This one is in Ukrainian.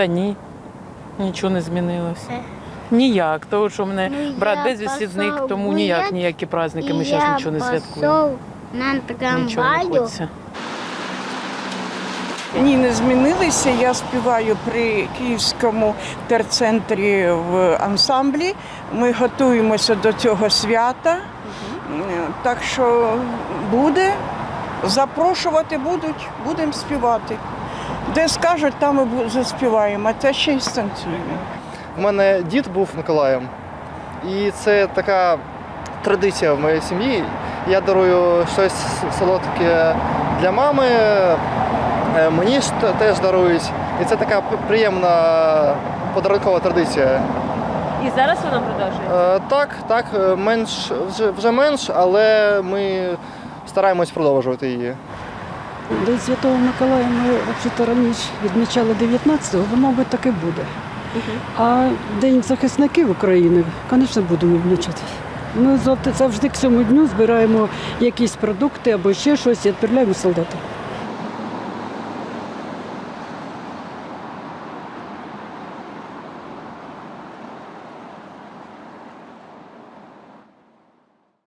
Та ні, нічого не змінилося. Ніяк, тому що в мене Ну, брат я безвісті зник, тому ніяк ніякі праздники ми зараз нічого не святкуємо. на Нічого не трамваю. хочеться. Ні, не змінилися. Я співаю при Київському терцентрі в ансамблі. Ми готуємося до цього свята. Е, Так що буде, запрошувати будуть, будемо співати. Де скажуть, там і заспіваємо, а це ще й станцюємо. У мене дід був Миколаєм, і це така традиція в моїй сім'ї. Я дарую щось солодке для мами, е, мені ж теж дарують. І це така приємна подарункова традиція. І зараз вона продовжує. Е, Так, так, е, менш вже, вже менш, але ми стараємось продовжувати її. День Святого Миколая ми взагалі раніше відмічали 19-го, воно, мабуть, так і буде. А День захисників України, звісно, будемо відмічати. Ми завжди- завжди к цьому дню збираємо якісь продукти або ще щось і відправляємо солдатам.